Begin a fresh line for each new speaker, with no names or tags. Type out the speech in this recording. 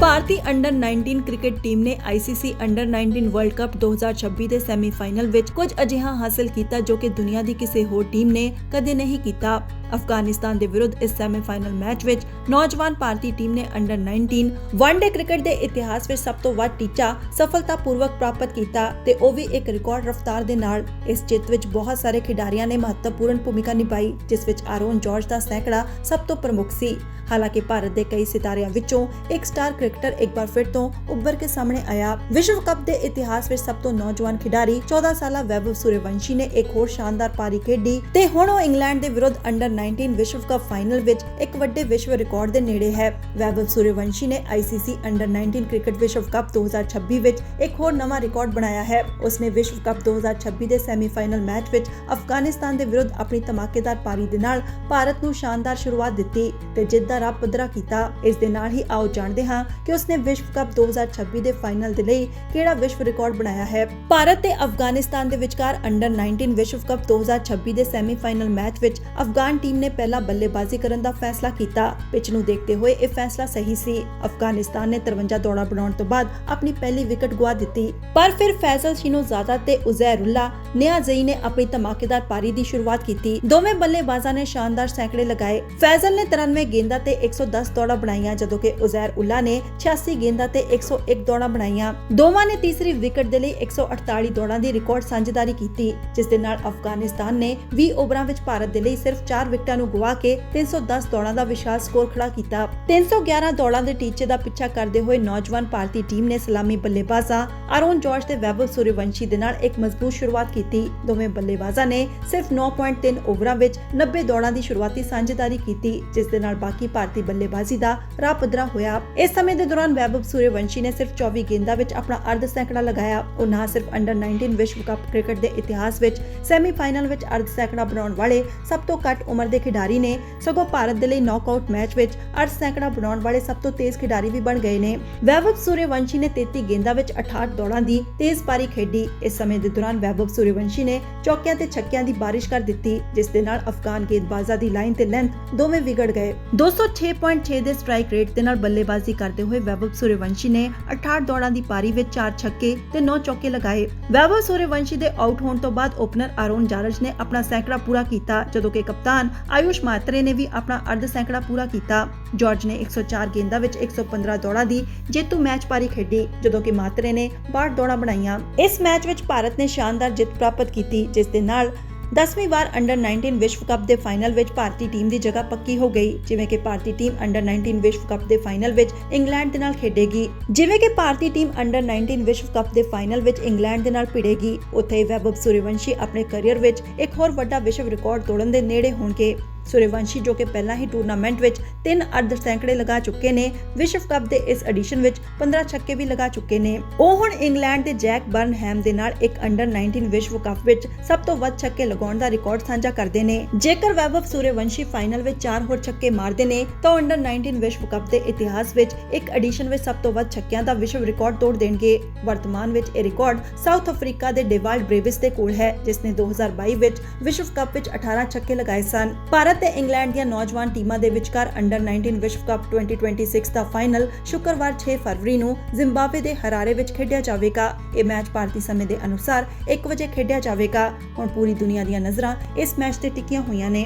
ਭਾਰਤੀ under 19 cricket team ਨੇ ICC under 19 world cup 2026 ਦੇ semifinal ਵਿੱਚ ਕੁਝ ਅਜਿਹਾ ਹਾਸਲ ਕੀਤਾ ਜੋ ਕਿ ਦੁਨੀਆ ਦੀ ਕਿਸੇ ਹੋਰ ਟੀਮ ਨੇ ਕਦੇ ਨਹੀਂ ਕੀਤਾ। ਅਫਗਾਨਿਸਤਾਨ ਦੇ ਵਿਰੁੱਧ ਇਸ ਸੈਮੀਫਾਈਨਲ ਮੈਚ ਵਿੱਚ ਨੌਜਵਾਨ ਭਾਰਤੀ ਟੀਮ ਨੇ ਅੰਡਰ 19 ਵਨਡੇ ਕ੍ਰਿਕਟ ਦੇ ਇਤਿਹਾਸ ਵਿੱਚ ਸਭ ਤੋਂ ਵੱਧ ਟੀਚਾ ਸਫਲਤਾਪੂਰਵਕ ਪ੍ਰਾਪਤ ਕੀਤਾ ਤੇ ਉਹ ਵੀ ਇੱਕ ਰਿਕਾਰਡ ਰਫ਼ਤਾਰ ਦੇ ਨਾਲ ਇਸ ਜਿੱਤ ਵਿੱਚ ਬਹੁਤ ਸਾਰੇ ਖਿਡਾਰੀਆਂ ਨੇ ਮਹੱਤਵਪੂਰਨ ਭੂਮਿਕਾ ਨਿਭਾਈ, ਜਿਸ ਵਿੱਚ ਆਰੋਨ ਜਾਰਜ ਦਾ ਸੈਂਕੜਾ ਸਭ ਤੋਂ ਪ੍ਰਮੁੱਖ ਸੀ। ਹਾਲਾਂਕਿ ਭਾਰਤ ਦੇ ਕਈ ਸਿਤਾਰਿਆਂ ਵਿੱਚੋਂ ਇੱਕ ਸਟਾਰ ਕ੍ਰਿਕਟਰ ਇੱਕ ਵਾਰ ਫਿਰ ਤੋਂ ਉੱਭਰ ਕੇ ਸਾਹਮਣੇ ਆਇਆ। ਵਿਸ਼ਵ ਕੱਪ ਦੇ ਇਤਿਹਾਸ ਵਿੱਚ ਸਭ ਤੋਂ ਨੌਜਵਾਨ ਖਿਡਾਰੀ 14 ਸਾਲਾ ਵੈਭਵ ਸੂਰਯਵੰਸ਼ੀ ਨੇ ਇੱਕ ਹੋਰ ਸ਼ਾਨਦਾਰ ਪਾਰੀ ਖੇਡੀ ਤੇ ਹੁਣ ਉਹ ਇੰਗਲੈਂਡ ਦੇ ਵਿਰੁੱਧ ਅੰਡਰ 19 ਵਿਸ਼ਵ ਕੱਪ ਫਾਈਨਲ ਵਿੱਚ ਇੱਕ ਵੱਡੇ ਵਿਸ਼ਵ ਰਿਕਾਰਡ ਦੇ ਨੇੜੇ ਹੈ। ਵੈਭਵ ਸੂਰਯਵੰਸ਼ੀ ਨੇ ICC ਅੰਡਰ 19 ਕ੍ਰਿਕਟ ਵਿਸ਼ਵ ਕੱਪ 2026 ਵਿੱਚ ਇੱਕ ਹੋਰ ਨਵਾਂ ਰਿਕਾਰਡ ਬਣਾਇਆ ਹੈ। ਉਸਨੇ ਵਿਸ਼ਵ ਕੱਪ 2026 ਦੇ ਸੈਮੀਫਾਈਨਲ ਮੈਚ ਵਿੱਚ ਅਫਗਾਨਿਸਤਾਨ ਦੇ ਵਿਰੁੱਧ ਆਪਣੀ ਧਮਾਕੇਦਾਰ ਪਾਰੀ ਦੇ ਨਾਲ ਭਾਰਤ ਨੂੰ ਸ਼ਾਨਦਾਰ ਸ਼ੁਰੂਆਤ ਦਿੱਤੀ ਤੇ ਜਿੱਤ ਦਾ ਰਾਹ ਪੱਧਰਾ ਕੀਤਾ। ਇਸ ਦੇ ਨਾਲ ਹੀ ਆਓ ਜਾਣਦੇ ਹਾਂ ਕਿ ਉਸਨੇ ਵਿਸ਼ਵ ਕੱਪ 2026 ਦੇ ਫਾਈਨਲ ਦੇ ਲਈ ਕਿਹੜਾ ਵਿਸ਼ਵ ਰਿਕਾਰਡ ਬਣਾਇਆ ਹੈ। ਭਾਰਤ ਤੇ ਅਫਗਾਨਿਸਤਾਨ ਦੇ ਵਿਚਕਾਰ ਅੰਡਰ 19 ਵਿਸ਼ਵ ਕੱਪ 2026 ਦੇ ਸੈਮੀਫਾਈਨਲ ਮੈਚ ਵਿੱਚ ਅਫਗਾਨ ਟੀਮ ਨੇ ਪਹਿਲਾਂ ਬੱਲੇਬਾਜ਼ੀ ਕਰਨ ਦਾ ਫੈਸਲਾ ਕੀਤਾ। ਪਿਚ ਨੂੰ ਦੇਖਦੇ ਹੋਏ ਇਹ ਫੈਸਲਾ ਸਹੀ ਸੀ। ਅਫਗਾਨਿਸਤਾਨ ਨੇ 53 ਦੌੜਾਂ ਬਣਾਉਣ ਤੋਂ ਬਾਅਦ ਆਪਣੀ ਪਹਿਲੀ ਵਿਕਟ ਗਵਾ ਦਿੱਤੀ। ਪਰ ਫਿਰ ਫੈਜ਼ਲ ਸ਼ਿਨੋਜ਼ਾਦਾ ਤੇ ਉਜ਼ੈਰੁੱਲਾ ਨਿਆਜ਼ਈ ਨੇ ਆਪਣੀ ਧਮਾਕੇਦਾਰ ਪਾਰੀ ਦੀ ਸ਼ੁਰੂਆਤ ਕੀਤੀ। ਦੋਵੇਂ ਬੱਲੇਬਾਜ਼ਾਂ ਨੇ ਸ਼ਾਨਦਾਰ ਸੈਂਕੜੇ ਲਗਾਏ। ਫੈਜ਼ਲ ਨੇ 93 ਗੇਂਦਾਂ ਤੇ 110 ਦੌੜਾਂ ਬਣਾਈਆਂ, ਜਦੋਂ ਕਿ ਉਜ਼ੈਰ ਉੱਲਾ ਨੇ 86 ਗੇਂਦਾਂ ਤੇ 101 ਦੌੜਾਂ ਬਣਾਈਆਂ। ਦੋਵਾਂ ਨੇ ਤੀਸਰੀ ਵਿਕਟ ਦੇ ਲਈ 148 ਦੌੜਾਂ ਦੀ ਰਿਕਾਰਡ ਸਾਂਝੇਦਾਰੀ ਕੀਤੀ, ਜਿਸ ਦੇ ਨਾਲ ਅਫਗਾਨਿਸਤਾਨ ਨੇ 20 ਓਵਰਾਂ ਵਿੱਚ ਭਾਰਤ ਦੇ ਲਈ ਸਿਰਫ 4 ਵਿਕਟਾਂ ਨੂੰ ਗਵਾ ਕੇ 310 ਦੌੜਾਂ ਦਾ ਵਿਸ਼ਾਲ ਸਕੋਰ ਖੜਾ ਕੀਤਾ। 311 ਦੌੜਾਂ ਦੇ ਟੀਚੇ ਦਾ ਪਿੱਛਾ ਕਰਦੇ ਹੋਏ ਨੌਜਵਾਨ ਭਾਰਤੀ ਟੀਮ ਨੇ ਸਲਾਮੀ ਬੱਲੇਬਾਜ਼ਾਂ ਆਰੋਨ ਜਾਰਜ ਤੇ ਵੈਭਵ ਸੂਰਯਵੰਸ਼ੀ ਦੇ ਨਾਲ ਇੱਕ ਮਜ਼ਬੂਤ ਸ਼ੁਰੂਆਤ ਕੀਤੀ। ਦੋਵੇਂ ਬੱਲੇਬਾਜ਼ਾਂ ਨੇ ਸਿਰਫ 9.3 ਓਵਰਾਂ ਵਿੱਚ 90 ਦੌੜਾਂ ਦੀ ਸ਼ੁਰੂਆਤੀ ਸਾਂਝੇਦਾਰੀ ਕੀਤੀ, ਜਿਸ ਦੇ ਨਾਲ ਬਾਕੀ ਭਾਰਤੀ ਬੱਲੇਬਾਜ਼ੀ ਦਾ ਰਾਹ ਪੱਧਰਾ ਹੋਇਆ। ਇਸ ਸਮੇਂ ਦੇ ਦੌਰਾਨ ਵੈਭਵ ਸੂਰਵੰਸ਼ੀ ਨੇ ਸਿਰਫ 24 ਗੇਂਦਾਂ ਵਿੱਚ ਆਪਣਾ ਅਰਧ ਸੈਂਕੜਾ ਲਗਾਇਆ। ਉਹ ਨਾ ਸਿਰਫ ਅੰਡਰ 19 ਵਿਸ਼ਵ ਕੱਪ ਕ੍ਰਿਕਟ ਦੇ ਇਤਿਹਾਸ ਵਿੱਚ ਸੈਮੀਫਾਈਨਲ ਵਿੱਚ ਅਰਧ ਸੈਂਕੜਾ ਬਣਾਉਣ ਵਾਲੇ ਸਭ ਤੋਂ ਘੱਟ ਉਮਰ ਦੇ ਖਿਡਾਰੀ ਨੇ ਸਗੋਂ ਭਾਰਤ ਦੇ ਲਈ ਨੌਕਆਊਟ ਮੈਚ ਵਿੱਚ ਅਰਧ ਸੈਂਕੜਾ ਬਣਾਉਣ ਵਾਲੇ ਸਭ ਤੋਂ ਤੇਜ਼ ਖਿਡਾਰੀ ਵੀ ਬਣ ਗਏ ਨੇ। ਵੈਭਵ ਸੂਰਯਵੰਸ਼ੀ ਨੇ 33 ਗੇਂਦਾਂ ਵਿੱਚ 68 ਦੌੜਾਂ ਦੀ ਤੇਜ਼ ਪਾਰੀ ਖੇਡੀ। ਇਸ ਸਮੇਂ ਦੇ ਦੌਰਾਨ ਵੈਭਵ ਸੂਰਯਵੰਸ਼ੀ ਨੇ ਚੌਕਿਆਂ ਤੇ ਛੱਕਿਆਂ ਦੀ ਬਾਰਿਸ਼ ਕਰ ਦਿੱਤੀ, ਜਿਸ ਦੇ ਨਾਲ ਅਫਗਾਨ ਗੇਂਦਬਾਜ਼ਾਂ ਦੀ ਲਾਈਨ ਤੇ ਲੈਂਥ ਦੋਵੇਂ ਵਿਗੜ ਗਏ। 206.6 ਦੇ ਸਟ੍ਰਾਈਕ ਰੇਟ ਦੇ ਨਾਲ ਬੱਲੇਬਾਜ਼ੀ ਕਰਦੇ ਹੋਏ ਵੈਭਵ ਸੂਰਯਵੰਸ਼ੀ ਨੇ 68 ਦੌੜਾਂ ਦੀ ਪਾਰੀ ਵਿੱਚ 4 ਛੱਕੇ ਤੇ 9 ਚੌਕੇ ਲਗਾਏ। ਵੈਭਵ ਸੂਰਯਵੰਸ਼ੀ ਦੇ ਆਊਟ ਹੋਣ ਤੋਂ ਬਾਅਦ ਓਪਨਰ ਆਰੋਨ ਜਾਰਜ ਨੇ ਆਪਣਾ ਸੈਂਕੜਾ ਪੂਰਾ ਕੀਤਾ, ਜਦੋਂ ਕਿ ਕਪਤਾਨ ਆਯੁਸ਼ ਮਾਤਰੇ ਨੇ ਵੀ ਆਪਣਾ ਅਰਧ ਸੈਂਕੜਾ ਪੂਰਾ ਕੀਤਾ। ਜਾਰਜ ਨੇ 104 ਗੇਂਦਾਂ ਵਿੱਚ 115 ਦੌੜਾਂ ਦੀ ਜੇਤੂ ਮੈਚ ਪਾਰੀ ਖੇਡੀ, ਜਦੋਂ ਕਿ ਮਾਤਰੇ ਨੇ 62 ਦੌੜਾਂ ਬਣਾਈਆਂ। ਇਸ ਮੈਚ ਵਿੱਚ ਭਾਰਤ ਨੇ ਸ਼ਾਨਦਾਰ ਜਿੱਤ ਪ੍ਰਾਪਤ ਕੀਤੀ, ਜਿਸ ਦੇ ਨਾਲ 10ਵੀਂ ਵਾਰ ਅੰਡਰ 19 ਵਿਸ਼ਵ ਕੱਪ ਦੇ ਫਾਈਨਲ ਵਿੱਚ ਭਾਰਤੀ ਟੀਮ ਦੀ ਜਗ੍ਹਾ ਪੱਕੀ ਹੋ ਗਈ, ਜਿਵੇਂ ਕਿ ਭਾਰਤੀ ਟੀਮ ਅੰਡਰ 19 ਵਿਸ਼ਵ ਕੱਪ ਦੇ ਫਾਈਨਲ ਵਿੱਚ ਇੰਗਲੈਂਡ ਦੇ ਨਾਲ ਖੇਡੇਗੀ। ਜਿਵੇਂ ਕਿ ਭਾਰਤੀ ਟੀਮ ਅੰਡਰ 19 ਵਿਸ਼ਵ ਕੱਪ ਦੇ ਫਾਈਨਲ ਵਿੱਚ ਇੰਗਲੈਂਡ ਦੇ ਨਾਲ ਭਿੜੇਗੀ, ਉੱਥੇ ਵੈਭਵ ਸੂਰਯਵੰਸ਼ੀ ਆਪਣੇ ਕੈਰੀਅਰ ਵਿੱਚ ਇੱਕ ਹੋਰ ਵੱਡਾ ਵਿਸ਼ਵ ਰਿਕਾਰਡ ਤੋੜਨ ਦੇ ਨੇੜੇ ਹੋਣਗੇ। ਸੂਰਯਵੰਸ਼ੀ ਜੋ ਕਿ ਪਹਿਲਾਂ ਹੀ ਟੂਰਨਾਮੈਂਟ ਵਿੱਚ ਤਿੰਨ ਅਰਧ ਸੈਂਕੜੇ ਲਗਾ ਚੁੱਕੇ ਨੇ, ਵਿਸ਼ਵ ਕੱਪ ਦੇ ਇਸ ਐਡੀਸ਼ਨ ਵਿੱਚ 15 ਛੱਕੇ ਵੀ ਲਗਾ ਚੁੱਕੇ ਨੇ। ਉਹ ਹੁਣ ਇੰਗਲੈਂਡ ਦੇ ਜੈਕ ਬਰਨਹੈਮ ਦੇ ਨਾਲ ਇੱਕ ਅੰਡਰ 19 ਵਿਸ਼ਵ ਕੱਪ ਵਿੱਚ ਸਭ ਤੋਂ ਵੱਧ ਛੱਕੇ ਲਗਾਉਣ ਦਾ ਰਿਕਾਰਡ ਸਾਂਝਾ ਕਰਦੇ ਨੇ। ਜੇਕਰ ਵੈਭਵ ਸੂਰਯਵੰਸ਼ੀ ਫਾਈਨਲ ਵਿੱਚ ਚਾਰ ਹੋਰ ਛੱਕੇ ਮਾਰਦੇ ਨੇ, ਤਾਂ ਅੰਡਰ 19 ਵਿਸ਼ਵ ਕੱਪ ਦੇ ਇਤਿਹਾਸ ਵਿੱਚ ਇੱਕ ਐਡੀਸ਼ਨ ਵਿੱਚ ਸਭ ਤੋਂ ਵੱਧ ਛੱਕਿਆਂ ਦਾ ਵਿਸ਼ਵ ਰਿਕਾਰਡ ਤੋੜ ਦੇਣਗੇ। ਵਰਤਮਾਨ ਵਿੱਚ ਇਹ ਰਿਕਾਰਡ ਸਾਊਥ ਅਫਰੀਕਾ ਦੇ ਡੇਵਾਲਡ ਬ੍ਰੇਵਿਸ ਦੇ ਕੋਲ ਹੈ, ਜਿਸ ਨੇ 2022 ਵਿੱਚ ਵਿਸ਼ਵ ਕੱਪ ਵਿੱਚ 18 ਛੱਕੇ ਲਗਾਏ ਸਨ। ਭਾਰਤ ਤੇ ਇੰਗਲੈਂਡ ਦੀਆਂ ਨੌਜਵਾਨ ਟੀਮਾਂ ਦੇ ਵਿਚਕਾਰ ਅੰਡਰ 19 ਵਿਸ਼ਵ ਕੱਪ 2026 ਦਾ ਫਾਈਨਲ ਸ਼ੁੱਕਰਵਾਰ 6 ਫਰਵਰੀ ਨੂੰ ਜ਼ਿੰਬਾਬਵੇ ਦੇ ਹਰਾਰੇ ਵਿੱਚ ਖੇਡਿਆ ਜਾਵੇਗਾ। ਇਹ ਮੈਚ ਭਾਰਤੀ ਸਮੇਂ ਦੇ ਅਨੁਸਾਰ 1 ਵਜੇ ਖੇਡਿਆ ਜਾਵੇਗਾ। ਹੁਣ ਪੂਰੀ ਦੁਨੀਆ ਦੀਆਂ ਨਜ਼ਰਾਂ ਇਸ ਮੈਚ ਤੇ ਟਿਕੀਆਂ ਹੋਈਆਂ ਨੇ।